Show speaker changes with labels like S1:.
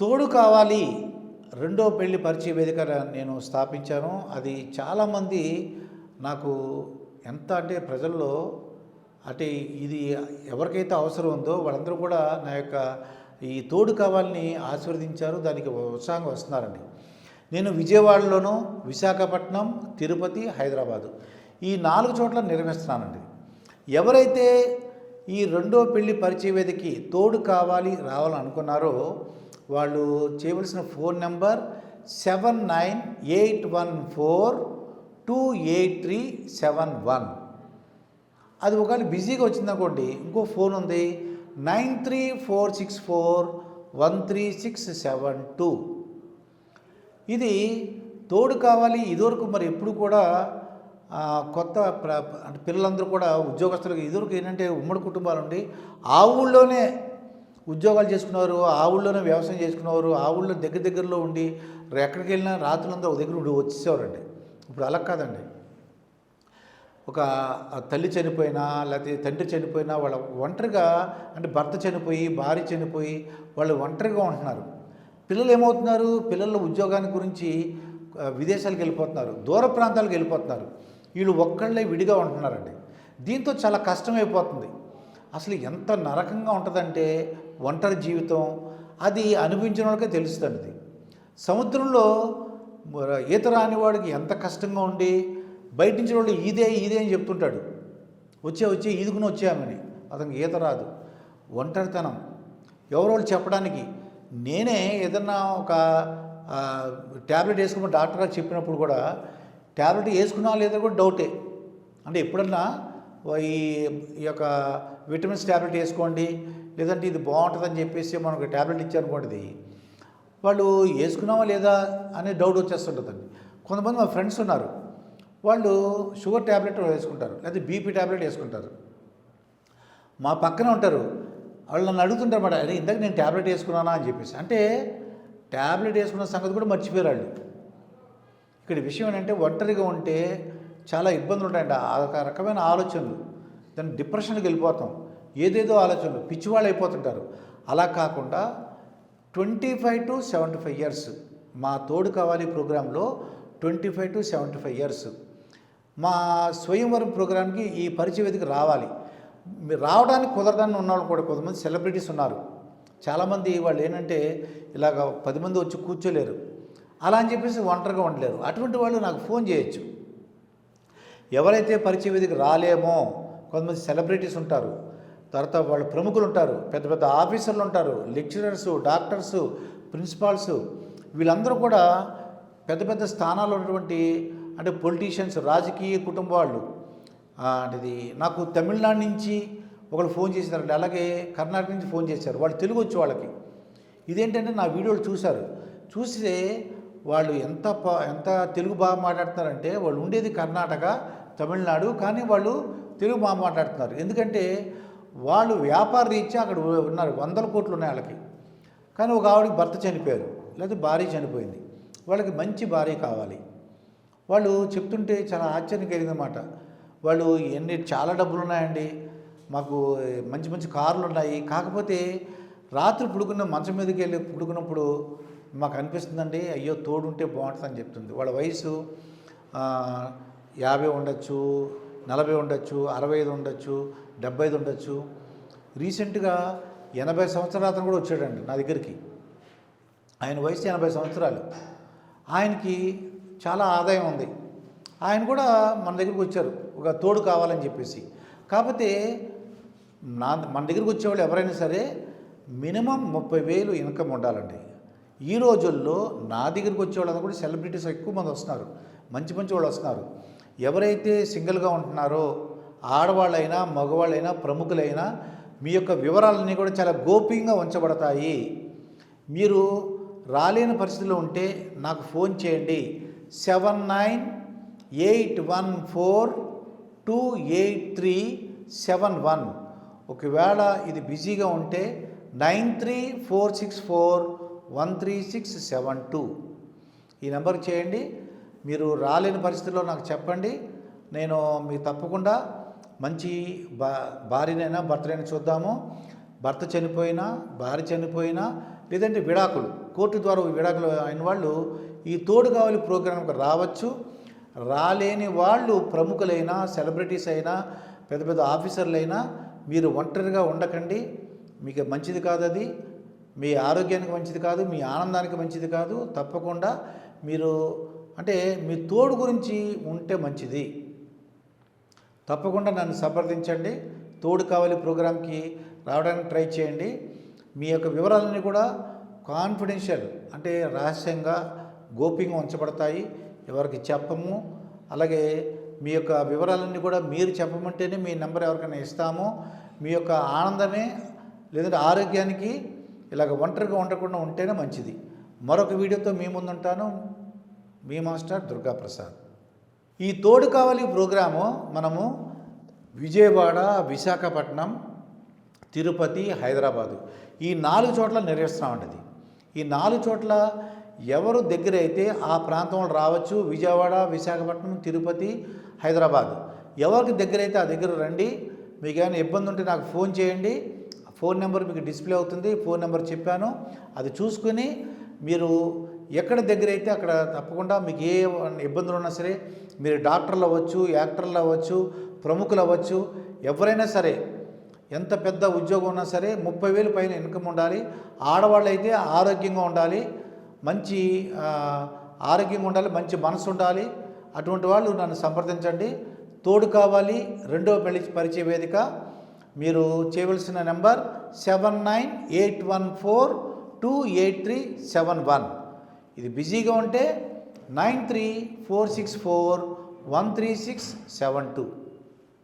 S1: తోడు కావాలి. రెండో పెళ్ళి పరిచయ వేదిక నేను స్థాపించాను. అది చాలామంది నాకు ఎంత అంటే ప్రజల్లో అంటే ఇది ఎవరికైతే అవసరం ఉందో వాళ్ళందరూ కూడా నా యొక్క ఈ తోడు కావాలని ఆశీర్వదించారు. దానికి ఉత్సాహంగా వస్తున్నారండి. నేను విజయవాడలోను విశాఖపట్నం తిరుపతి హైదరాబాదు ఈ నాలుగు చోట్ల నిర్వహిస్తున్నానండి. ఎవరైతే ఈ రెండో పెళ్ళి పరిచయ వేదికి తోడు కావాలి రావాలనుకున్నారో వాళ్ళు చేయవలసిన phone number seven nine eight one four two eight three seven one. అది ఒకవేళ బిజీగా వచ్చిందనుకోండి ఇంకో ఫోన్ ఉంది nine three four six four one three six seven two. ఇది తోడు కావాలి ఇదివరకు మరి ఎప్పుడు కూడా కొత్త ప్ర అంటే పిల్లలందరూ కూడా ఉద్యోగస్తులకు ఇదివరకు ఏంటంటే ఉమ్మడి కుటుంబాలు ఉండి ఆ ఊళ్ళోనే ఉద్యోగాలు చేసుకునేవారు ఆ ఊళ్ళోనే వ్యవసాయం చేసుకునేవారు ఆ ఊళ్ళో దగ్గర దగ్గరలో ఉండి ఎక్కడికి వెళ్ళినా రాత్రులంతా ఒక దగ్గర ఉండి వచ్చేసేవారండి. ఇప్పుడు అలా కాదండి. ఒక తల్లి చనిపోయినా లేకపోతే తండ్రి చనిపోయినా వాళ్ళ ఒంటరిగా అంటే భర్త చనిపోయి భార్య చనిపోయి వాళ్ళు ఒంటరిగా ఉంటున్నారు. పిల్లలు ఏమవుతున్నారు? పిల్లల ఉద్యోగాన్ని గురించి విదేశాలకు వెళ్ళిపోతున్నారు దూర ప్రాంతాలకు వెళ్ళిపోతున్నారు. వీళ్ళు ఒక్కళ్ళే విడిగా ఉంటున్నారండి. దీంతో చాలా కష్టమైపోతుంది. అసలు ఎంత నరకంగా ఉంటుందంటే ఒంటరి జీవితం. అది అనుభవించిన వాళ్ళకే తెలుస్తుంది. సముద్రంలో ఈత రాని వాడికి ఎంత కష్టంగా ఉండి బయట నుంచి వాళ్ళు ఈదే ఈదే అని చెప్తుంటాడు. వచ్చే వచ్చే ఈదుకుని వచ్చామని. అతనికి ఈత రాదు. ఒంటరితనం. ఎవరో వాళ్ళు చెప్పడానికి నేనే ఏదన్నా ఒక ట్యాబ్లెట్ వేసుకోమని డాక్టర్ గారు చెప్పినప్పుడు కూడా ట్యాబ్లెట్ వేసుకున్నా లేదా కూడా డౌటే. అంటే ఎప్పుడన్నా ఈ ఈ యొక్క విటమిన్స్ ట్యాబ్లెట్ వేసుకోండి లేదంటే ఇది బాగుంటుందని చెప్పేసి మనకు ట్యాబ్లెట్ ఇచ్చారనుకోండి వాళ్ళు వేసుకున్నావా లేదా అనే డౌట్ వచ్చేస్తుంటుందండి. కొంతమంది మా ఫ్రెండ్స్ ఉన్నారు వాళ్ళు షుగర్ ట్యాబ్లెట్ వేసుకుంటారు లేదా బీపీ ట్యాబ్లెట్ వేసుకుంటారు. మా పక్కన ఉంటారు వాళ్ళు నన్ను అడుగుతుంటారు అన్నమాట అరే ఇందాక నేను ట్యాబ్లెట్ వేసుకున్నానా? అని చెప్పేసి. అంటే ట్యాబ్లెట్ వేసుకున్న సంగతి కూడా మర్చిపోయారు వాళ్ళు. ఇక్కడ విషయం ఏంటంటే ఒంటరిగా ఉంటే చాలా ఇబ్బందులు ఉంటాయండి ఆ ఒక రకమైన ఆలోచనలు. దాన్ని డిప్రెషన్కి వెళ్ళిపోతాం. ఏదేదో ఆలోచనలు. పిచ్చివాళ్ళు అయిపోతుంటారు. అలా కాకుండా twenty five to seventy five years మా తోడు కావాలి ప్రోగ్రాంలో twenty five to seventy five years మా స్వయంవరం ప్రోగ్రాంకి ఈ పరిచయ వేదిక రావాలి. మీరు రావడానికి కుదరదని ఉన్నవాళ్ళు కూడా కొంతమంది సెలబ్రిటీస్ ఉన్నారు. చాలామంది వాళ్ళు ఏంటంటే ఇలాగ పది మంది వచ్చి కూర్చోలేరు. అలా అని చెప్పేసి ఒంటరిగా ఉండలేరు. అటువంటి వాళ్ళు నాకు ఫోన్ చేయొచ్చు. ఎవరైతే పరిచయ వేదిక రాలేమో కొంతమంది సెలబ్రిటీస్ ఉంటారు. తర్వాత వాళ్ళ ప్రముఖులు ఉంటారు. పెద్ద పెద్ద ఆఫీసర్లు ఉంటారు. Lecturers doctors principals. వీళ్ళందరూ కూడా పెద్ద పెద్ద స్థానాల్లో ఉన్నటువంటి అంటే పొలిటీషియన్స్ రాజకీయ కుటుంబ వాళ్ళు. అంటే ఇది నాకు తమిళనాడు నుంచి ఒకళ్ళు ఫోన్ చేశారండి అలాగే కర్ణాటక నుంచి ఫోన్ చేశారు. వాళ్ళు తెలుగు వచ్చి వాళ్ళకి. ఇదేంటంటే నా వీడియోలు చూశారు. చూస్తే వాళ్ళు ఎంత ప- ఎంత తెలుగు బాగా మాట్లాడుతున్నారంటే వాళ్ళు ఉండేది కర్ణాటక తమిళనాడు కానీ వాళ్ళు తెలుగు బాగా మాట్లాడుతున్నారు. ఎందుకంటే వాళ్ళు వ్యాపార రీత్యా అక్కడ ఉన్నారు. వందల కోట్లు ఉన్నాయి వాళ్ళకి. కానీ ఒక ఆవిడకి భర్త చనిపోయారు. లేదా భార్య చనిపోయింది. వాళ్ళకి మంచి భార్య కావాలి. వాళ్ళు చెప్తుంటే చాలా ఆశ్చర్యం కలిగిందన్నమాట. వాళ్ళు ఎన్ని చాలా డబ్బులు ఉన్నాయండి. మాకు మంచి మంచి కార్లు ఉన్నాయి. కాకపోతే రాత్రి పుడుకున్న మంచం మీదకి వెళ్ళి పుడుకున్నప్పుడు మాకు అనిపిస్తుందండి అయ్యో తోడుంటే బాగుంటుందని చెప్తుంది. వాళ్ళ వయసు యాభై ఉండొచ్చు నలభై ఉండొచ్చు అరవై ఐదు ఉండొచ్చు డెబ్బై ఐదు ఉండొచ్చు. రీసెంట్గా ఎనభై సంవత్సరాల అతను కూడా వచ్చాడండి నా దగ్గరికి. ఆయన వయసు ఎనభై సంవత్సరాలు. ఆయనకి చాలా ఆదాయం ఉంది. ఆయన కూడా మన దగ్గరికి వచ్చారు ఒక తోడు కావాలని చెప్పేసి. కాకపోతే నా మన దగ్గరికి వచ్చేవాళ్ళు ఎవరైనా సరే మినిమం ముప్పై వేలు ఇన్కమ్ ఉండాలండి. ఈ రోజుల్లో నా దగ్గరికి వచ్చే వచ్చేవాళ్ళందరూ కూడా సెలబ్రిటీస్ ఎక్కువ మంది వస్తున్నారు. మంచి మంచి వాళ్ళు వస్తున్నారు. ఎవరైతే సింగిల్గా ఉంటున్నారో ఆడవాళ్ళైనా మగవాళ్ళైనా ప్రముఖులైనా మీ యొక్క వివరాలన్నీ కూడా చాలా గోప్యంగా ఉంచబడతాయి. మీరు రాలేని పరిస్థితిలో ఉంటే నాకు ఫోన్ చేయండి. Seven nine eight one four two eight three seven one ఒకవేళ ఇది బిజీగా ఉంటే nine three four six four one three six seven two ఈ నెంబర్కి చేయండి. మీరు రాలేని పరిస్థితుల్లో నాకు చెప్పండి. నేను మీకు తప్పకుండా మంచి భా భార్యనైనా భర్తనైనా చూద్దాము. భర్త చనిపోయినా భార్య చనిపోయినా లేదంటే విడాకులు కోర్టు ద్వారా విడాకులు అయిన వాళ్ళు ఈ తోడు కావాలి ప్రోగ్రాంకి రావచ్చు. రాలేని వాళ్ళు ప్రముఖులైనా సెలబ్రిటీస్ అయినా పెద్ద పెద్ద ఆఫీసర్లైనా మీరు ఒంటరిగా ఉండకండి. మీకు మంచిది కాదు అది మీ ఆరోగ్యానికి మంచిది కాదు మీ ఆనందానికి మంచిది కాదు తప్పకుండా మీరు అంటే మీ తోడు గురించి ఉంటే మంచిది. తప్పకుండా నన్ను సంప్రదించండి. తోడు కావాలి ప్రోగ్రాంకి రావడానికి ట్రై చేయండి. మీ యొక్క వివరాలన్నీ కూడా కాన్ఫిడెన్షియల్ అంటే రహస్యంగా గోప్యంగా ఉంచబడతాయి. ఎవరికి చెప్పము. అలాగే మీ యొక్క వివరాలన్నీ కూడా మీరు చెప్పమంటేనే మీ నెంబర్ ఎవరికైనా ఇస్తాము. మీ యొక్క ఆనందమే లేదంటే ఆరోగ్యానికి ఇలాగ ఒంటరిగా ఉండకుండా ఉంటేనే మంచిది. మరొక వీడియోతో మీ ముందుంటాను. మీ మాస్టర్ దుర్గాప్రసాద్. ఈ తోడు కావాలి ప్రోగ్రాము మనము విజయవాడ విశాఖపట్నం తిరుపతి హైదరాబాదు. ఈ నాలుగు చోట్ల నిర్వహిస్తున్నామండి ఈ నాలుగు చోట్ల ఎవరు దగ్గర అయితే ఆ ప్రాంతంలో రావచ్చు. విజయవాడ విశాఖపట్నం తిరుపతి హైదరాబాద్. ఎవరికి దగ్గర అయితే ఆ దగ్గర రండి. మీకు ఏమైనా ఇబ్బంది ఉంటే నాకు ఫోన్ చేయండి. ఫోన్ నెంబర్ మీకు డిస్ప్లే అవుతుంది ఫోన్ నెంబర్ చెప్పాను. అది చూసుకుని మీరు ఎక్కడ దగ్గర అయితే అక్కడ తప్పకుండా మీకు ఏ ఇబ్బందులు ఉన్నా సరే మీరు డాక్టర్లు అవ్వచ్చు యాక్టర్లు అవ్వచ్చు ప్రముఖులు అవ్వచ్చు ఎవరైనా సరే ఎంత పెద్ద ఉద్యోగం ఉన్నా సరే ముప్పై వేలు పైన ఇన్కమ్ ఉండాలి. ఆడవాళ్ళు అయితే ఆరోగ్యంగా ఉండాలి. మంచి ఆరోగ్యంగా ఉండాలి మంచి మనసు ఉండాలి. అటువంటి వాళ్ళు నన్ను సంప్రదించండి. తోడు కావాలి రెండవ పెళ్ళి పరిచయ వేదిక. మీరు చేయవలసిన number seven nine eight one four two eight three seven one. ఇది బిజీగా ఉంటే nine three four six four one three six seven two.